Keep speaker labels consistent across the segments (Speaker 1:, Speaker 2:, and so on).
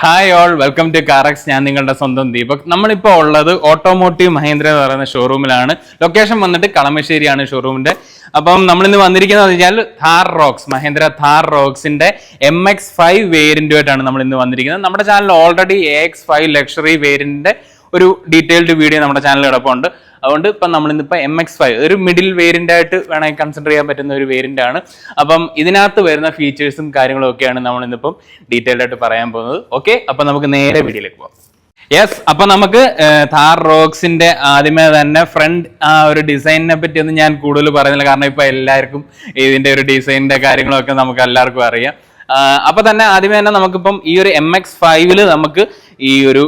Speaker 1: Hi all welcome to Carax ഞാൻ നിങ്ങളുടെ സ്വന്തം ദീപക്. നമ്മളിപ്പോൾ ഉള്ളത് ഓട്ടോമോട്ടീവ് മഹേന്ദ്ര എന്ന് പറയുന്ന ഷോറൂമിലാണ് ലൊക്കേഷൻ വന്നിട്ട് കളമശ്ശേരിയാണ് ഷോറൂമിന്റെ അപ്പം നമ്മളിന്ന് വന്നിരിക്കുന്നത് വെച്ചാൽ ഥാർ റോക്സ് മഹേന്ദ്ര ഥാർ റോക്സിന്റെ എം എക്സ് ഫൈവ് വേരിയന്റുമായിട്ടാണ് നമ്മൾ ഇന്ന് വന്നിരിക്കുന്നത്. നമ്മുടെ channel already A X five luxury വേരിയന്റിന്റെ ഒരു ഡീറ്റെയിൽഡ് വീഡിയോ നമ്മുടെ ചാനലിൽ കിടപ്പുണ്ട്. അതുകൊണ്ട് ഇപ്പം നമ്മൾ ഇന്നിപ്പോൾ എം എക്സ് ഫൈവ് ഒരു മിഡിൽ വേരിയന്റ് ആയിട്ട് വേണമെങ്കിൽ കൺസിഡർ ചെയ്യാൻ പറ്റുന്ന ഒരു വേരിയന്റ് ആണ്. അപ്പം ഇതിനകത്ത് വരുന്ന ഫീച്ചേഴ്സും കാര്യങ്ങളും ഒക്കെയാണ് നമ്മൾ ഇന്നിപ്പം ഡീറ്റെയിൽഡ് ആയിട്ട് പറയാൻ പോകുന്നത്. ഓക്കെ അപ്പം നമുക്ക് നേരെ വീഡിയോയിലേക്ക് പോകാം യെസ് അപ്പൊ നമുക്ക് താർ റോക്സിന്റെ ആദ്യമേ തന്നെ ഫ്രണ്ട് ആ ഒരു ഡിസൈനിനെ പറ്റി ഒന്നും ഞാൻ കൂടുതൽ പറയുന്നില്ല. കാരണം ഇപ്പൊ എല്ലാവർക്കും ഇതിന്റെ ഒരു ഡിസൈനിന്റെ കാര്യങ്ങളൊക്കെ നമുക്ക് എല്ലാവർക്കും അറിയാം. അപ്പൊ തന്നെ ആദ്യമേ തന്നെ നമുക്കിപ്പം ഈ ഒരു എം എക്സ് ഫൈവിൽ നമുക്ക് ഈ ഒരു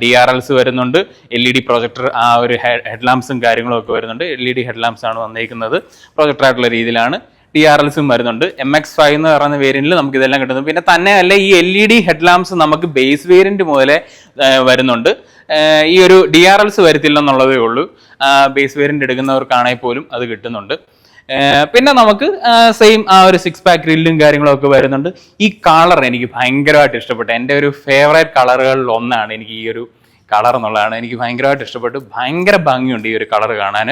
Speaker 1: ഡി ആർ എൽസ് വരുന്നുണ്ട്. എൽ ഇ ഡി പ്രൊജക്ടർ ആ ഒരു ഹെഡ് ലാംപ്സും കാര്യങ്ങളും ഒക്കെ വരുന്നുണ്ട്. എൽ ഇ ഡി ഹെഡ് ആണ് വന്നിരിക്കുന്നത് പ്രൊജക്ടർ ആയിട്ടുള്ള രീതിയിലാണ് ഡി ആർ എൽസും വരുന്നുണ്ട്. എം എക്സ് ഫൈവ് എന്ന് പറയുന്ന വേരിയന്റിൽ നമുക്ക് ഇതെല്ലാം കിട്ടുന്നു. പിന്നെ തന്നെ തന്നെയല്ല ഈ എൽ ഇ ഡി ഹെഡ് നമുക്ക് ബേസ് വേരിയന്റ് മുതലേ വരുന്നുണ്ട്. ഈ ഒരു ഡി ആർ എൽസ് വരത്തില്ലെന്നുള്ളതേ ഉള്ളൂ. ബേസ് വേരിയന്റ് എടുക്കുന്നവർക്കാണെങ്കിൽ പോലും അത് കിട്ടുന്നുണ്ട്. പിന്നെ നമുക്ക് സെയിം ആ ഒരു സിക്സ് പാക്ക് ഗ്രില്ലും കാര്യങ്ങളും ഒക്കെ വരുന്നുണ്ട്. ഈ കളർ എനിക്ക് ഭയങ്കരമായിട്ട് ഇഷ്ടപ്പെട്ടു. എന്റെ ഒരു ഫേവറേറ്റ് കളറുകളിൽ ഒന്നാണ് എനിക്ക് ഈ ഒരു കളർ എന്നുള്ളതാണ്. എനിക്ക് ഭയങ്കരമായിട്ട് ഇഷ്ടപ്പെട്ടു. ഭയങ്കര ഭംഗിയുണ്ട് ഈ ഒരു കളർ കാണാൻ.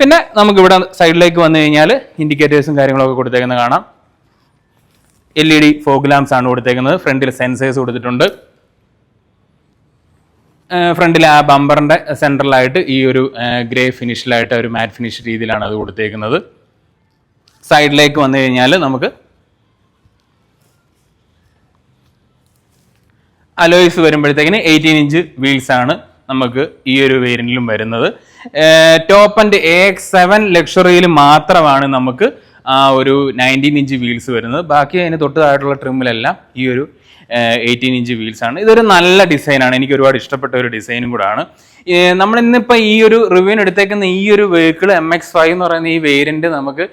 Speaker 1: പിന്നെ നമുക്ക് ഇവിടെ സൈഡിലേക്ക് വന്നു കഴിഞ്ഞാൽ ഇൻഡിക്കേറ്റേഴ്സും കാര്യങ്ങളൊക്കെ കൊടുത്തേക്കുന്നത് കാണാം. L E D fog lamps ആണ് കൊടുത്തേക്കുന്നത്. ഫ്രണ്ടിൽ സെൻസേഴ്സ് കൊടുത്തിട്ടുണ്ട്. ഫ്രണ്ടിൽ ആ ബമ്പറിന്റെ സെൻട്രലായിട്ട് ഈ ഒരു ഗ്രേ ഫിനിഷിലായിട്ട് ഒരു മാറ്റ് ഫിനിഷ് രീതിയിലാണ് അത് കൊടുത്തേക്കുന്നത്. സൈഡിലേക്ക് വന്നു കഴിഞ്ഞാൽ നമുക്ക് അലോയ്സ് വരുമ്പോഴത്തേക്കിന് എയ്റ്റീൻ ഇഞ്ച് വീൽസ് ആണ് നമുക്ക് ഈ ഒരു വേരിനിലും വരുന്നത്. Top end A X seven ലക്ഷറിയിൽ മാത്രമാണ് നമുക്ക് ആ ഒരു നയന്റീൻ ഇഞ്ച് വീൽസ് വരുന്നത്. ബാക്കി അതിന് തൊട്ട് താഴെയുള്ള ട്രിമ്മിലെല്ലാം ഈ ഒരു എയ്റ്റീൻ ഇഞ്ച് വീൽസ് ആണ്. ഇതൊരു നല്ല ഡിസൈനാണ് എനിക്ക് ഒരുപാട് ഇഷ്ടപ്പെട്ട ഒരു ഡിസൈനും കൂടാണ്. നമ്മൾ ഇന്നിപ്പോൾ ഈ ഒരു റിവ്യൂവിന് എടുത്തേക്കുന്ന ഈ ഒരു വെഹിക്കിൾ എം എക്സ് ഫൈവ് എന്ന് പറയുന്ന ഈ വേരിയന്റ് നമുക്ക്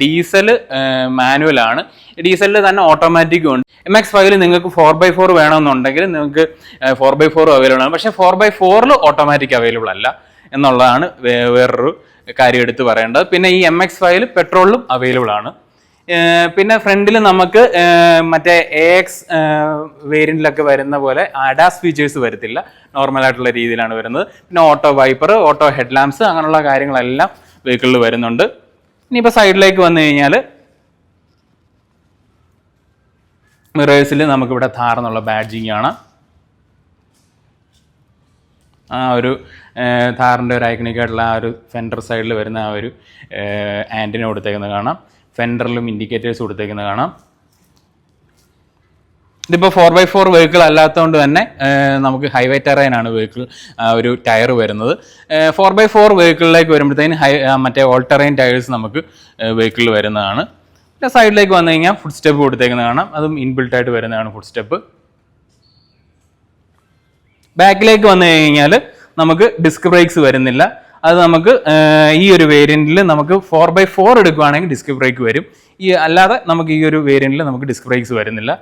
Speaker 1: ഡീസൽ മാനുവൽ ആണ്. ഡീസലിൽ തന്നെ ഓട്ടോമാറ്റിക്കും ഉണ്ട്. എം എക്സ് ഫൈവിൽ നിങ്ങൾക്ക് ഫോർ ബൈ ഫോർ വേണമെന്നുണ്ടെങ്കിൽ നിങ്ങൾക്ക് ഫോർ ബൈ ഫോർ അവൈലബിൾ ആണ്. പക്ഷേ ഫോർ ബൈ ഫോറിൽ ഓട്ടോമാറ്റിക് അവൈലബിൾ അല്ല എന്നുള്ളതാണ് വേറൊരു കാര്യം എടുത്ത് പറയേണ്ടത്. പിന്നെ ഈ എം എക്സ് ഫൈവിൽ പെട്രോളിലും അവൈലബിൾ ആണ്. പിന്നെ ഫ്രണ്ടിൽ നമുക്ക് മറ്റേ എ എക്സ് വേരിയന്റിലൊക്കെ വരുന്ന പോലെ അഡാസ് ഫീച്ചേഴ്സ് വരത്തില്ല. നോർമൽ ആയിട്ടുള്ള രീതിയിലാണ് വരുന്നത്. പിന്നെ auto wiper auto head lamps അങ്ങനെയുള്ള കാര്യങ്ങളെല്ലാം വെഹിക്കിളിൽ വരുന്നുണ്ട്. ഇനിയിപ്പോൾ സൈഡിലേക്ക് വന്നു കഴിഞ്ഞാൽ മിറേഴ്സിൽ നമുക്കിവിടെ ഥാർ എന്നുള്ള ബാഡ്ജിങ് ആണ് ആ ഒരു ഥാറിന്റെ ഒരു ഐക്കണിക്കായിട്ടുള്ള ആ ഒരു ഫെൻഡർ സൈഡിൽ വരുന്ന ആ ഒരു ആന്റിന കൊടുത്തേക്കുന്നത് കാണാം. ഫെൻഡറിലും ഇൻഡിക്കേറ്റേഴ്സ് കൊടുത്തേക്കുന്നത് കാണാം. ഇതിപ്പോൾ ഫോർ ബൈ ഫോർ വെഹിക്കിൾ അല്ലാത്തതുകൊണ്ട് തന്നെ നമുക്ക് ഹൈവേ ടെറൈനാണ് വെഹിക്കിൾ ഒരു ടയർ വരുന്നത്. ഫോർ ബൈ ഫോർ വെഹിക്കിളിലേക്ക് വരുമ്പോഴത്തേന് ഹൈ മറ്റേ ഓൾ ടെറൈൻ ടയേഴ്സ് നമുക്ക് വെഹിക്കിളിൽ വരുന്നതാണ്. പിന്നെ സൈഡിലേക്ക് വന്നു കഴിഞ്ഞാൽ ഫുഡ് സ്റ്റെപ്പ് കൊടുത്തേക്കുന്നത് കാണാം. അതും ഇൻബിൽട്ടായിട്ട് വരുന്നതാണ് ഫുഡ് സ്റ്റെപ്പ് ബാക്കിലേക്ക് വന്നു കഴിഞ്ഞാൽ നമുക്ക് ഡിസ്ക് ബ്രേക്സ് വരുന്നില്ല. അത് നമുക്ക് ഈ ഒരു വേരിയന്റിൽ നമുക്ക് ഫോർ ബൈ ഫോർ എടുക്കുവാണെങ്കിൽ ഡിസ്ക് ബ്രേക്ക് വരും. ഈ അല്ലാതെ നമുക്ക് ഈ ഒരു വേരിയന്റിൽ നമുക്ക് ഡിസ്ക് ബ്രേക്സ് വരുന്നില്ല.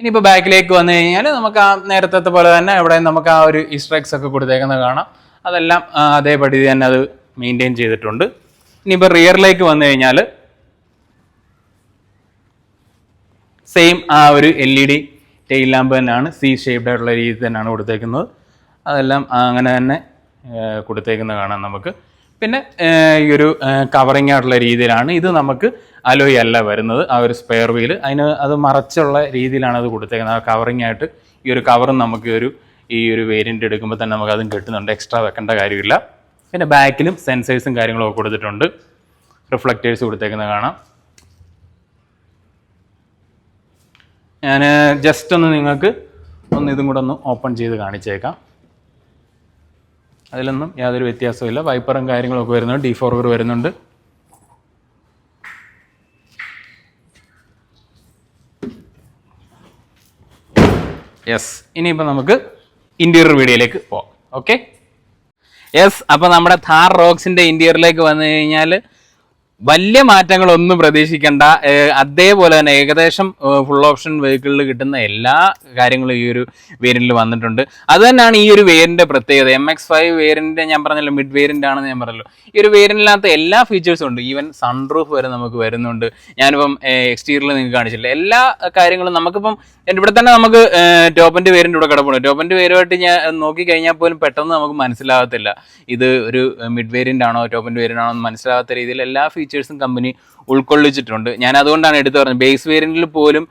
Speaker 1: ഇനിയിപ്പോൾ ബാക്കിലേക്ക് വന്നു കഴിഞ്ഞാൽ നമുക്ക് ആ നേരത്തെ പോലെ തന്നെ ഇവിടെ നമുക്ക് ആ ഒരു ഇസ്ട്രക്സ് ഒക്കെ കൊടുത്തേക്കുന്നത് കാണാം. അതെല്ലാം അതേപടി തന്നെ അത് മെയിന്റെയിൻ ചെയ്തിട്ടുണ്ട്. ഇനിയിപ്പോൾ റിയറിലേക്ക് വന്നു കഴിഞ്ഞാൽ സെയിം ആ ഒരു L E D tail lamp തന്നെയാണ് സി ഷേപ്ഡ് ആയിട്ടുള്ള രീതി തന്നെയാണ് കൊടുത്തേക്കുന്നത്. അതെല്ലാം അങ്ങനെ തന്നെ കൊടുത്തേക്കുന്നത് കാണാം നമുക്ക്. പിന്നെ ഈ ഒരു കവറിങ് ആയിട്ടുള്ള രീതിയിലാണ് ഇത് നമുക്ക് അലോയ് അല്ല വരുന്നത്. ആ ഒരു സ്പെയർ വീൽ അതിന് അത് മറച്ചുള്ള രീതിയിലാണ് അത് കൊടുത്തേക്കുന്നത്. ആ കവറിങ് ആയിട്ട് ഈ ഒരു കവറും നമുക്ക് ഒരു ഈ ഒരു വേരിയന്റ് എടുക്കുമ്പോൾ തന്നെ നമുക്ക് അതും കിട്ടുന്നുണ്ട്. എക്സ്ട്രാ വെക്കേണ്ട കാര്യമില്ല. പിന്നെ ബാക്കിലും സെൻസേഴ്സും കാര്യങ്ങളൊക്കെ കൊടുത്തിട്ടുണ്ട്. റിഫ്ലക്റ്റേഴ്സ് കൊടുത്തേക്കുന്നത് കാണാം. ഞാൻ ജസ്റ്റ് ഒന്ന് നിങ്ങൾക്ക് ഒന്ന് ഇതും കൂടെ ഒന്ന് ഓപ്പൺ ചെയ്ത് കാണിച്ചേക്കാം. അതിലൊന്നും യാതൊരു വ്യത്യാസമില്ല വൈപ്പറും കാര്യങ്ങളൊക്കെ വരുന്നുണ്ട്. ഡി ഫോർവർ വരുന്നുണ്ട്. യെസ് ഇനിയിപ്പോൾ നമുക്ക് ഇന്റീരിയർ വീഡിയോയിലേക്ക് പോവാം. ഓക്കെ യെസ് അപ്പോൾ നമ്മുടെ ഥാർ റോക്സിന്റെ ഇന്റീരിയറിലേക്ക് വന്നു കഴിഞ്ഞാൽ വലിയ മാറ്റങ്ങളൊന്നും പ്രതീക്ഷിക്കേണ്ട. അതേപോലെ തന്നെ ഏകദേശം ഫുൾ ഓപ്ഷൻ വെഹിക്കിളിൽ കിട്ടുന്ന എല്ലാ കാര്യങ്ങളും ഈ ഒരു വേരിയന്റിൽ വന്നിട്ടുണ്ട്. അത് തന്നെയാണ് ഈ ഒരു വേരിയന്റിന്റെ പ്രത്യേകത. എം എക്സ് ഫൈവ് വേരിയന്റ് ഞാൻ പറഞ്ഞല്ലോ മിഡ് വേരിയന്റ് ആണെന്ന് ഞാൻ പറഞ്ഞല്ലോ. ഈ ഒരു വേരിയന്റിനകത്ത് എല്ലാ ഫീച്ചേഴ്സും ഉണ്ട്. ഈവൻ സൺറൂഫ് വരെ നമുക്ക് വരുന്നുണ്ട്. ഞാനിപ്പം എക്സ്റ്റീരിയറിൽ നിങ്ങൾക്ക് കാണിച്ചില്ല എല്ലാ കാര്യങ്ങളും നമുക്കിപ്പം ഇവിടെ തന്നെ നമുക്ക് ടോപ്പിന്റെ വേരിയന്റ് ഇവിടെ കിടപ്പുണ്ട്. ടോപ്പിന്റെ വേരുമായിട്ട് ഞാൻ നോക്കി കഴിഞ്ഞാൽ പോലും പെട്ടെന്ന് നമുക്ക് മനസ്സിലാകത്തില്ല. ഇത് ഒരു മിഡ് വേരിയന്റ് ആണോ ടോപ്പിന്റെ വേരിയന്റ് ആണോ എന്ന് മനസ്സിലാകാത്ത രീതിയിൽ എല്ലാ കമ്പനി ഉൾക്കൊള്ളിച്ചിട്ടുണ്ട്. ഞാൻ അതുകൊണ്ടാണ് എടുത്തു പറഞ്ഞത്. ബേസ് വേരിയന്റിൽ പോലും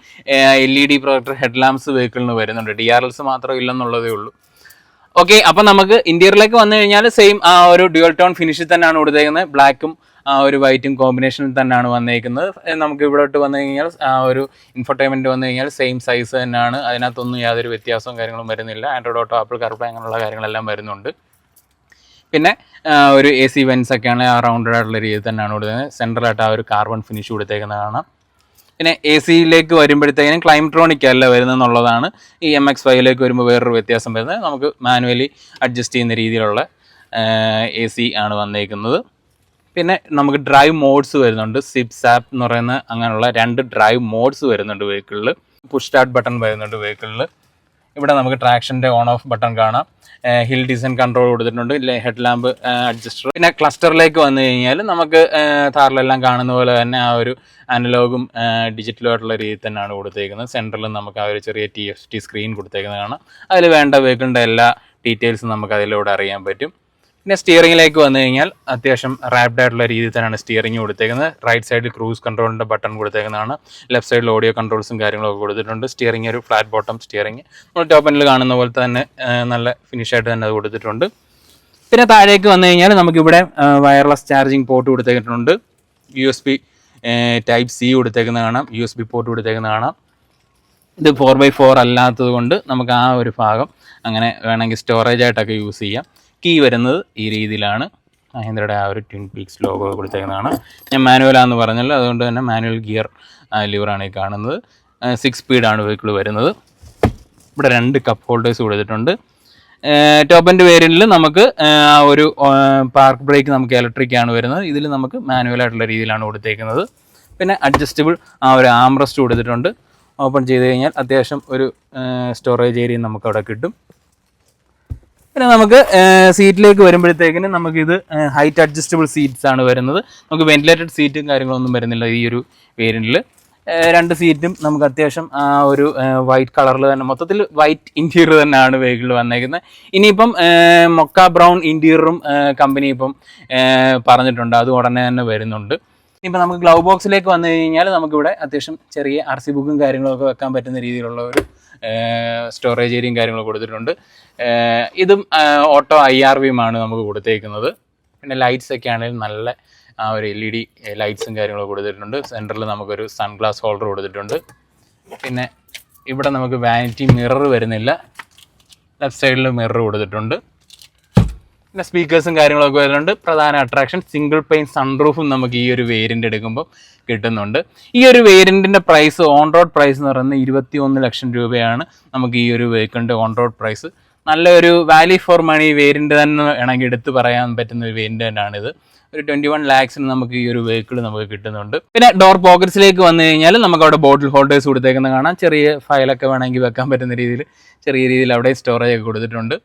Speaker 1: L E D projector head lamps വെഹിക്കിളിന് വരുന്നുണ്ട്. ഡി ആർ എൽസ് മാത്രം ഇല്ലെന്നുള്ളതേ ഉള്ളൂ. ഓക്കെ അപ്പം നമുക്ക് ഇന്റീരിയറിലേക്ക് വന്നു കഴിഞ്ഞാൽ സെയിം ആ ഒരു ഡ്യുവൽ ടോൺ ഫിനിഷിൽ തന്നെയാണ് കൊടുത്തേക്കുന്നത്. ബ്ലാക്കും ആ ഒരു വൈറ്റും കോമ്പിനേഷനിൽ തന്നെയാണ് വന്നേക്കുന്നത്. നമുക്ക് ഇവിടോട്ട് വന്നു കഴിഞ്ഞാൽ ആ ഒരു ഇൻഫർടൈൻമെന്റ് വന്നു കഴിഞ്ഞാൽ സെയിം സൈസ് തന്നെയാണ്. അതിനകത്തൊന്നും യാതൊരു വ്യത്യാസവും കാര്യങ്ങളും വരുന്നില്ല. ആൻഡ്രോയിഡ് ഓട്ടോ ആപ്പിൾ കറുപ്പ് അങ്ങനെയുള്ള കാര്യങ്ങളെല്ലാം വരുന്നുണ്ട്. പിന്നെ ഒരു എ സി വെൻസ് ഒക്കെയാണ് ആ റൗണ്ടഡ് ആയിട്ടുള്ള രീതിയിൽ തന്നെയാണ് കൊടുക്കുന്നത്. സെൻട്രലായിട്ട് ആ ഒരു കാർബൺ ഫിനിഷ് കൊടുത്തേക്കുന്നത് കാണാം. പിന്നെ എ സിയിലേക്ക് വരുമ്പോഴത്തേക്കിനും ക്ലൈംട്രോണിക് അല്ല വരുന്നത് എന്നുള്ളതാണ് ഈ എം എക്സ് ഫൈവിലേക്ക് വരുമ്പോൾ വേറൊരു വ്യത്യാസം വരുന്നത്. നമുക്ക് മാനുവലി അഡ്ജസ്റ്റ് ചെയ്യുന്ന രീതിയിലുള്ള എ സി ആണ് വന്നേക്കുന്നത്. പിന്നെ നമുക്ക് ഡ്രൈവ് മോഡ്സ് വരുന്നുണ്ട്. സിപ് സാപ്പ് എന്ന് പറയുന്ന അങ്ങനെയുള്ള രണ്ട് ഡ്രൈവ് മോഡ്സ് വരുന്നുണ്ട് വെഹിക്കിളിൽ പുഷ് സ്റ്റാർട്ട് ബട്ടൺ വരുന്നുണ്ട് വെഹിക്കിളിൽ ഇവിടെ നമുക്ക് ട്രാക്ഷന്റെ ഓൺ ഓഫ് ബട്ടൺ കാണാം. ഹിൽ ഡിസൈൻ കൺട്രോൾ കൊടുത്തിട്ടുണ്ട്. ഇല്ലേ ഹെഡ് ലാമ്പ് അഡ്ജസ്റ്റർ പിന്നെ ക്ലസ്റ്ററിലേക്ക് വന്നു കഴിഞ്ഞാൽ നമുക്ക് താറിലെല്ലാം കാണുന്ന പോലെ തന്നെ ആ ഒരു അനലോഗും ഡിജിറ്റലും ആയിട്ടുള്ള രീതിയിൽ തന്നെയാണ് കൊടുത്തേക്കുന്നത്. സെന്ററിൽ നമുക്ക് ആ ഒരു ചെറിയ ടി എഫ് ടി സ്ക്രീൻ കൊടുത്തേക്കുന്നത് കാണാം. അതിൽ വേണ്ട വെഹിക്കിളിന്റെ എല്ലാ ഡീറ്റെയിൽസും നമുക്ക് അതിലൂടെ അറിയാൻ പറ്റും. പിന്നെ സ്റ്റിയറിംഗിലേക്ക് വന്നു കഴിഞ്ഞാൽ അത്യാവശ്യം റാപ്ഡ് ആയിട്ടുള്ള രീതിയിൽ തന്നെയാണ് സ്റ്റിയറിംഗ് കൊടുത്തേക്കുന്നത്. റൈറ്റ് സൈഡിൽ ക്രൂസ് കൺട്രോളിന്റെ ബട്ടൺ കൊടുത്തേക്കുന്നതാണ്. ലെഫ്റ്റ് സൈഡിൽ ഓഡിയോ കൺട്രോൾസും കാര്യങ്ങളൊക്കെ കൊടുത്തിട്ടുണ്ട്. സ്റ്റിയറിംഗ് ഒരു ഫ്ലാറ്റ് ബോട്ടം സ്റ്റിയറിംഗ് നമ്മൾ ടോപ്പ് കാണുന്ന പോലെ തന്നെ നല്ല ഫിനിഷായിട്ട് തന്നെ അത് കൊടുത്തിട്ടുണ്ട്. പിന്നെ താഴേക്ക് വന്നു കഴിഞ്ഞാൽ നമുക്കിവിടെ wireless charging port കൊടുത്തേക്കിട്ടുണ്ട് U S B type C കൊടുത്തേക്കുന്ന കാണാം. യു എസ് ബി പോർട്ട് കൊടുത്തേക്കുന്ന കാണാം. ഇത് ഫോർ ബൈ ഫോർ അല്ലാത്തത് കൊണ്ട് നമുക്ക് ആ ഒരു ഭാഗം അങ്ങനെ വേണമെങ്കിൽ സ്റ്റോറേജ് ആയിട്ടൊക്കെ യൂസ് ചെയ്യാം. കീ വരുന്നത് ഈ രീതിയിലാണ്. മഹീന്ദ്രയുടെ ആ ഒരു ട്വിൻ പീക്സ് ലോഗോ കൊടുത്തേക്കുന്നതാണ്. ഞാൻ മാനുവലാന്ന് പറഞ്ഞല്ലോ അതുകൊണ്ട് തന്നെ മാനുവൽ ഗിയർ ലിവറാണ് ഈ കാണുന്നത്. സിക്സ് സ്പീഡാണ് വെഹിക്കിൾ വരുന്നത്. ഇവിടെ രണ്ട് കപ്പ് ഹോൾഡേഴ്സ് കൊടുത്തിട്ടുണ്ട്. ടോപ്പ് ആൻഡ് വേരിയന്റിൽ നമുക്ക് ആ ഒരു പാർക്ക് ബ്രേക്ക് നമുക്ക് ഇലക്ട്രിക് ആണ് വരുന്നത്. ഇതിൽ നമുക്ക് മാനുവലായിട്ടുള്ള രീതിയിലാണ് കൊടുത്തേക്കുന്നത്. പിന്നെ അഡ്ജസ്റ്റബിൾ ആ ഒരു ആംറസ്റ്റ് കൊടുത്തിട്ടുണ്ട്. ഓപ്പൺ ചെയ്ത് കഴിഞ്ഞാൽ അത്യാവശ്യം ഒരു സ്റ്റോറേജ് ഏരിയ നമുക്ക് അവിടെ കിട്ടും. പിന്നെ നമുക്ക് സീറ്റിലേക്ക് വരുമ്പോഴത്തേക്കിന് നമുക്കിത് ഹൈറ്റ് അഡ്ജസ്റ്റബിൾ സീറ്റ്സ് ആണ് വരുന്നത്. നമുക്ക് വെന്റിലേറ്റഡ് സീറ്റും കാര്യങ്ങളൊന്നും വരുന്നില്ല ഈ ഒരു വേരിയന്റിൽ രണ്ട് സീറ്റും നമുക്ക് അത്യാവശ്യം ആ ഒരു വൈറ്റ് കളറിൽ തന്നെ മൊത്തത്തിൽ വൈറ്റ് ഇന്റീരിയർ തന്നെയാണ് വെഹിക്കിൾ വന്നേക്കുന്നത്. ഇനിയിപ്പം മൊക്ക ബ്രൗൺ ഇന്റീരിയറും കമ്പനി ഇപ്പം പറഞ്ഞിട്ടുണ്ട്. അത് ഉടനെ തന്നെ വരുന്നുണ്ട്. ഇനിയിപ്പോൾ നമുക്ക് ഗ്ലൗ ബോക്സിലേക്ക് വന്നു കഴിഞ്ഞാൽ നമുക്കിവിടെ അത്യാവശ്യം ചെറിയ ആർ സി ബുക്കും കാര്യങ്ങളൊക്കെ വെക്കാൻ പറ്റുന്ന രീതിയിലുള്ള ഒരു സ്റ്റോറേജ് ഏരിയയും കാര്യങ്ങളും കൊടുത്തിട്ടുണ്ട്. ഇതും ഓട്ടോ ഐ ആർ വിയുമാണ് നമുക്ക് കൊടുത്തേക്കുന്നത്. പിന്നെ ലൈറ്റ്സ് ഒക്കെ ആണെങ്കിലും നല്ല ആ ഒരു എൽ ഇ ഡി ലൈറ്റ്സും കാര്യങ്ങളും കൊടുത്തിട്ടുണ്ട്. സെന്ററിൽ നമുക്കൊരു സൺഗ്ലാസ് ഹോൾഡർ കൊടുത്തിട്ടുണ്ട്. പിന്നെ ഇവിടെ നമുക്ക് വാനിറ്റി മിറർ വരുന്നില്ല. ലെഫ്റ്റ് സൈഡിൽ മിറർ കൊടുത്തിട്ടുണ്ട്. പിന്നെ സ്പീക്കേഴ്സും കാര്യങ്ങളൊക്കെ വരുന്നുണ്ട്. പ്രധാന അട്രാക്ഷൻ സിംഗിൾ പെയിൻ സൺറൂഫും നമുക്ക് ഈ ഒരു വേരിയന്റ് എടുക്കുമ്പോൾ കിട്ടുന്നുണ്ട്. ഈ ഒരു വേരിയന്റിന്റെ പ്രൈസ് ഓൺ റോഡ് പ്രൈസ് എന്ന് പറയുന്നത് ഇരുപത്തി ഒന്ന് ലക്ഷം രൂപയാണ് നമുക്ക് ഈ ഒരു വെഹിക്കിളിന്റെ ഓൺ റോഡ് പ്രൈസ് നല്ലൊരു വാല്യൂ ഫോർ മണി വേരിയന്റ് തന്നെ വേണമെങ്കിൽ എടുത്ത് പറയാൻ പറ്റുന്ന ഒരു വേരിയന്റ് ഇത്. ഒരു ട്വന്റി വൺ ലാക്സിന് നമുക്ക് ഈ ഒരു വെഹിക്കിൾ നമുക്ക് കിട്ടുന്നുണ്ട്. പിന്നെ ഡോർ പോക്കറ്റ്സിലേക്ക് വന്നു കഴിഞ്ഞാൽ നമുക്ക് അവിടെ ബോട്ടിൽ ഹോൾഡേഴ്സ് കൊടുത്തേക്കുന്ന കാണാം. ചെറിയ ഫയലൊക്കെ വേണമെങ്കിൽ വെക്കാൻ പറ്റുന്ന രീതിയിൽ ചെറിയ രീതിയിൽ അവിടെ സ്റ്റോറേജ് ഒക്കെ കൊടുത്തിട്ടുണ്ട്.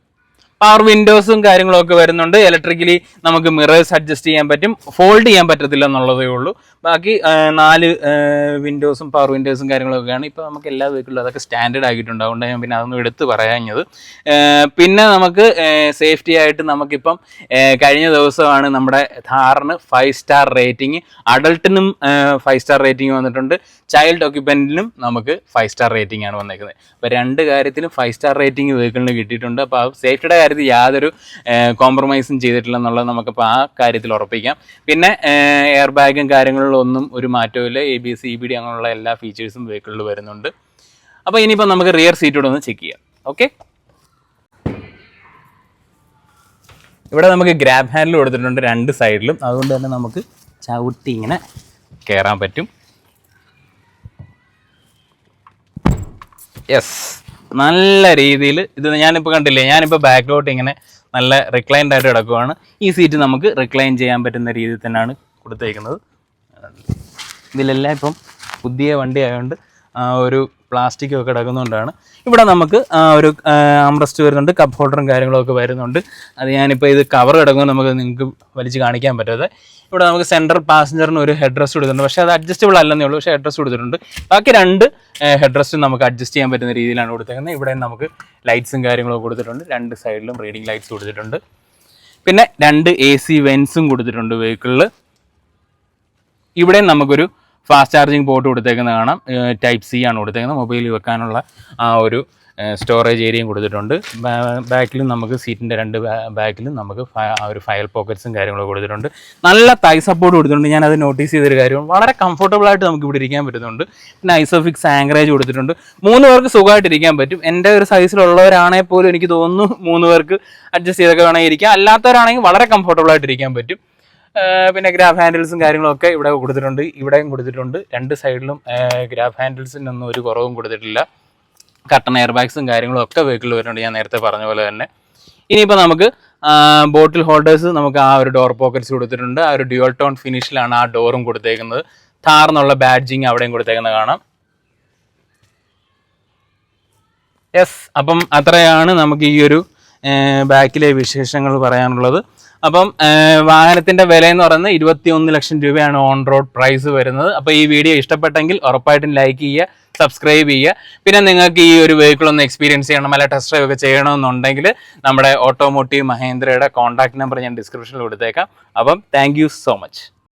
Speaker 1: പവർ വിൻഡോസും കാര്യങ്ങളും ഒക്കെ വരുന്നുണ്ട്. ഇലക്ട്രിക്കലി നമുക്ക് മിറേഴ്സ് അഡ്ജസ്റ്റ് ചെയ്യാൻ പറ്റും. ഫോൾഡ് ചെയ്യാൻ പറ്റത്തില്ല എന്നുള്ളതേ ഉള്ളൂ. ബാക്കി നാല് വിൻഡോസും പവർ വിൻഡോസും കാര്യങ്ങളൊക്കെയാണ്. ഇപ്പോൾ നമുക്ക് എല്ലാ വീട്ടിലും അതൊക്കെ സ്റ്റാൻഡേർഡ് ആക്കിയിട്ടുണ്ട്. ഞാൻ പിന്നെ അതൊന്നും എടുത്ത് പറയാഞ്ഞത്. പിന്നെ നമുക്ക് സേഫ്റ്റി ആയിട്ട് നമുക്കിപ്പം കഴിഞ്ഞ ദിവസമാണ് നമ്മുടെ ഥാറിന് ഫൈവ് സ്റ്റാർ റേറ്റിംഗ് അഡൾട്ടിനും ഫൈവ് സ്റ്റാർ റേറ്റിംഗ് വന്നിട്ടുണ്ട്. ചൈൽഡ് ഓക്യുപ്പന്റിനും നമുക്ക് ഫൈവ് സ്റ്റാർ റേറ്റിംഗ് ആണ് വന്നേക്കുന്നത്. അപ്പോൾ രണ്ട് കാര്യത്തിലും ഫൈവ് സ്റ്റാർ റേറ്റിംഗ് വീക്കിളിന് കിട്ടിയിട്ടുണ്ട്. അപ്പോൾ സേഫ്റ്റിയുടെ കാര്യത്തിൽ യാതൊരു കോംപ്രമൈസും ചെയ്തിട്ടില്ല എന്നുള്ളത് നമുക്കിപ്പോൾ ആ കാര്യത്തിൽ ഉറപ്പിക്കാം. പിന്നെ എയർ ബാഗും കാര്യങ്ങളിലൊന്നും ഒരു മാറ്റവും A B C B D അങ്ങനെയുള്ള എല്ലാ ഫീച്ചേഴ്സും വെഹിക്കിളിൽ വരുന്നുണ്ട്. അപ്പോൾ ഇനിയിപ്പോൾ നമുക്ക് റിയർ സീറ്റോടെ ഒന്ന് ചെക്ക് ചെയ്യാം. ഓക്കെ ഇവിടെ നമുക്ക് ഗ്രാബ് ഹാൻഡിൽ കൊടുത്തിട്ടുണ്ട് രണ്ട് സൈഡിലും അതുകൊണ്ട് തന്നെ നമുക്ക് ചവിട്ടി ഇങ്ങനെ കയറാൻ പറ്റും. യെസ് നല്ല രീതിയിൽ ഇത് ഞാനിപ്പോൾ കണ്ടില്ലേ ഞാനിപ്പോൾ ബാക്കിലോട്ട് ഇങ്ങനെ നല്ല റിക്ലൈൻഡ് ആയിട്ട് കിടക്കുവാണ്. ഈ സീറ്റ് നമുക്ക് റിക്ലൈൻ ചെയ്യാൻ പറ്റുന്ന രീതിയിൽ തന്നെയാണ് കൊടുത്തേക്കുന്നത്. ഇതിലെല്ലാം ഇപ്പം പുതിയ വണ്ടി ആയതുകൊണ്ട് ഒരു പ്ലാസ്റ്റിക് ഒക്കെ കിടക്കുന്നതുകൊണ്ടാണ് ഇവിടെ നമുക്ക് ഒരു ആംറസ്റ്റ് വരുന്നുണ്ട് കപ്പ് ഹോൾഡറും കാര്യങ്ങളൊക്കെ വരുന്നുണ്ട്. അത് ഞാനിപ്പോൾ ഇത് കവർ കിടക്കുമ്പോൾ നമുക്ക് നിങ്ങൾക്ക് വലിച്ച് കാണിക്കാൻ പറ്റാതെ. ഇവിടെ നമുക്ക് സെൻട്രൽ പാസഞ്ചറിന് ഒരു ഹെഡ് റെസ്റ്റ് കൊടുത്തിട്ടുണ്ട്. പക്ഷേ അത് അഡ്ജസ്റ്റബിൾ അല്ലെന്നേ ഉള്ളൂ. പക്ഷേ ഹെഡ് റെസ്റ്റ് കൊടുത്തിട്ടുണ്ട്. ബാക്കി രണ്ട് ഹെഡ് റെസ്റ്റും നമുക്ക് അഡ്ജസ്റ്റ് ചെയ്യാൻ പറ്റുന്ന രീതിയിലാണ് കൊടുത്തേക്കുന്നത്. ഇവിടെ നമുക്ക് ലൈറ്റ്സും കാര്യങ്ങളൊക്കെ കൊടുത്തിട്ടുണ്ട്. രണ്ട് സൈഡിലും റീഡിംഗ് ലൈറ്റ്സ് കൊടുത്തിട്ടുണ്ട്. പിന്നെ രണ്ട് എ സി വെൻസും കൊടുത്തിട്ടുണ്ട് വെഹിക്കിളിൽ ഇവിടെ നമുക്കൊരു ഫാസ്റ്റ് ചാർജിങ് പോർട്ട് കൊടുത്തേക്കുന്നത് കാണാം. ടൈപ്പ് സി ആണ് കൊടുത്തേക്കുന്നത്. മൊബൈൽ വെക്കാനുള്ള ആ ഒരു സ്റ്റോറേജ് ഏരിയയും കൊടുത്തിട്ടുണ്ട്. ബാക്കിലും നമുക്ക് സീറ്റിന്റെ രണ്ട് ബാക്കിലും നമുക്ക് ആ ഒരു ഫയൽ പോക്കറ്റ്സും കാര്യങ്ങളും കൊടുത്തിട്ടുണ്ട്. നല്ല തൈ സപ്പോർട്ട് കൊടുത്തിട്ടുണ്ട്. ഞാൻ അത് നോട്ടീസ് ചെയ്തൊരു കാര്യമാണ്. വളരെ കംഫർട്ടബിൾ ആയിട്ട് നമുക്ക് ഇവിടെ ഇരിക്കാൻ പറ്റുന്നുണ്ട്. പിന്നെ ഐസോഫിക്സ് ആങ്കറേജ് കൊടുത്തിട്ടുണ്ട്. മൂന്ന് പേർക്ക് സുഖമായിട്ട് ഇരിക്കാൻ പറ്റും. എന്റെ ഒരു സൈസിലുള്ളവരാണെങ്കിൽ പോലും എനിക്ക് തോന്നുന്നു മൂന്ന് പേർക്ക് അഡ്ജസ്റ്റ് ചെയ്തൊക്കെ വേണമെങ്കിൽ ഇരിക്കാം. അല്ലാത്തവരാണെങ്കിൽ വളരെ കംഫർട്ടബിൾ ആയിട്ട് ഇരിക്കാൻ പറ്റും. പിന്നെ ഗ്രാഫ് ഹാൻഡിൽസും കാര്യങ്ങളൊക്കെ ഇവിടെ കൊടുത്തിട്ടുണ്ട് ഇവിടെയും കൊടുത്തിട്ടുണ്ട്. രണ്ട് സൈഡിലും ഗ്രാഫ് ഹാൻഡിൽസിനൊന്നും ഒരു കുറവും കൊടുത്തിട്ടില്ല. കട്ടൺ എയർ ബാഗ്സും കാര്യങ്ങളും ഒക്കെ വെഹിക്കിളിൽ വരുന്നുണ്ട്. ഞാൻ നേരത്തെ പറഞ്ഞ പോലെ തന്നെ. ഇനിയിപ്പോൾ നമുക്ക് ബോട്ടിൽ ഹോൾഡേഴ്സ് നമുക്ക് ആ ഒരു ഡോർ പോക്കറ്റ്സ് കൊടുത്തിട്ടുണ്ട്. ആ ഒരു ഡ്യുവൽ ടോൺ ഫിനിഷിലാണ് ആ ഡോറും കൊടുത്തേക്കുന്നത്. താർന്നുള്ള ബാഡ്ജിങ് അവിടെയും കൊടുത്തേക്കുന്നത് കാണാം. യെസ് അപ്പം അത്രയാണ് നമുക്ക് ഈ ഒരു ബാക്കിലെ വിശേഷങ്ങൾ പറയാനുള്ളത്. അപ്പം വാഹനത്തിന്റെ വില എന്ന് പറയുന്നത് ഇരുപത്തി ഒന്ന് ലക്ഷം രൂപയാണ് ഓൺ റോഡ് പ്രൈസ് വരുന്നത്. അപ്പോൾ ഈ വീഡിയോ ഇഷ്ടപ്പെട്ടെങ്കിൽ ഉറപ്പായിട്ടും ലൈക്ക് ചെയ്യുക സബ്സ്ക്രൈബ് ചെയ്യുക. പിന്നെ നിങ്ങൾക്ക് ഈ ഒരു വെഹിക്കിൾ ഒന്ന് എക്സ്പീരിയൻസ് ചെയ്യണം അല്ല ടെസ്റ്റ് ഡ്രൈവ് ഒക്കെ ചെയ്യണമെന്നുണ്ടെങ്കിൽ നമ്മുടെ ഓട്ടോമോട്ടീവ് മഹേന്ദ്രയുടെ കോൺടാക്ട് നമ്പർ ഞാൻ ഡിസ്ക്രിപ്ഷനിൽ കൊടുത്തേക്കാം. അപ്പം താങ്ക് സോ മച്ച്